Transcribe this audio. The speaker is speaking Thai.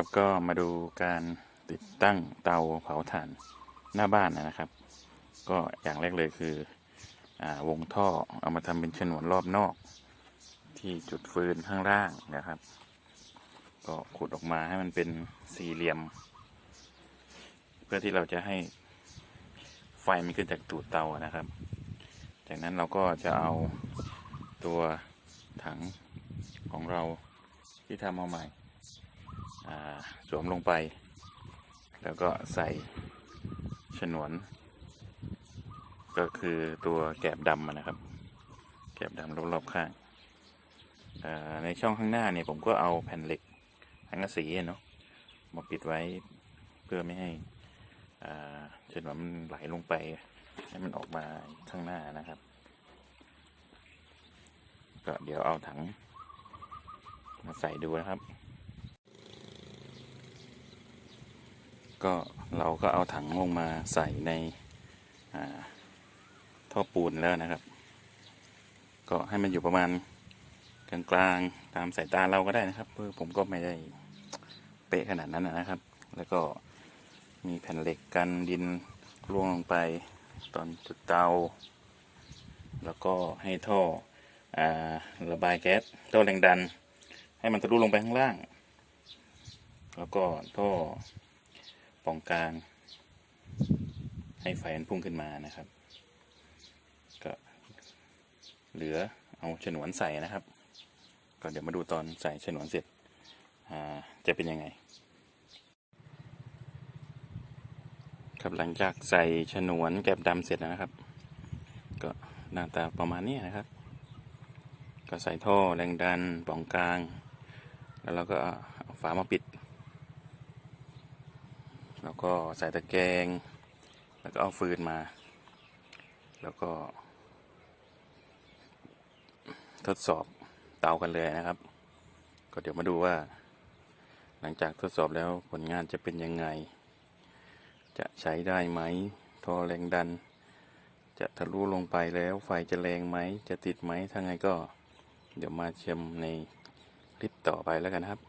ครับก็มาดูการติดตั้งเตาเผาถ่านหน้าบ้านนะครับ ก็อย่างแรกเลยคืออวงท่อเอามาทำเป็นฉนวนรอบนอก ที่จุดฟืนข้างล่างนะครับ ก็ขุดออกมาให้มันเป็นสี่เหลี่ยม เพื่อที่เราจะให้ไฟมันขึ้นจากตูดเตานะครับ จากนั้นเราก็จะเอาตัวถังของเราที่ทำมาใหม่ สวมลงไป แล้วก็ใส่ฉนวน ก็คือตัวแกบดำนะครับ แกบดำรอบๆข้างาในช่องข้างหน้าเนี่ยผมก็เอาแผ่นเหล็กสังกะสีเนาะมาปิดไว้เพื่อไม่ให้ฉนวนมันไหลลงไป ให้มันออกมาข้างหน้านะครับ ก็เดี๋ยวเอาถังมาใส่ดูนะครับ ก็เราก็เอาถังลงมาใส่ในท่อปูนแล้วนะครับ ก็ให้มันอยู่ประมาณกลางๆตามสายตาเราก็ได้นะครับเพื่อผมก็ไม่ได้เป๊ะขนาดนั้นนะครับ แล้วก็มีแผ่นเหล็กกันดินร่วงลงไปตอนจุดเตา แล้วก็ให้ท่ออระบายแก๊สท่อแรงดัน ให้มันทะลุลงไปข้างล่าง แล้วก็ท่อ ปองกลาง ให้ไฟมันพุ่งขึ้นมานะครับ ก็เหลือเอาฉนวนใส่นะครับ ก็เดี๋ยวมาดูตอนใส่ฉนวนเสร็จจะเป็นยังไง ครับหลังจากใส่ฉนวนแกบดำเสร็จแล้วนะครับ ก็หน้าตาประมาณนี้นะครับ ก็ใส่ท่อแรงดันป่องกลาง แล้วเราก็เอาฝามาปิด แล้วก็ใส่ตะแกรงแล้วก็เอาฟืนมา แล้วก็ ทดสอบเตากันเลยนะครับ ก็เดี๋ยวมาดูว่า หลังจากทดสอบแล้วผลงานจะเป็นยังไง จะใช้ได้ไหมท่อแรงดัน จะทะลุลงไปแล้วไฟจะแรงไหม จะติดไหมถ้าไงก็ เดี๋ยวมาเชมในคลิปต่อไปแล้วกันครับ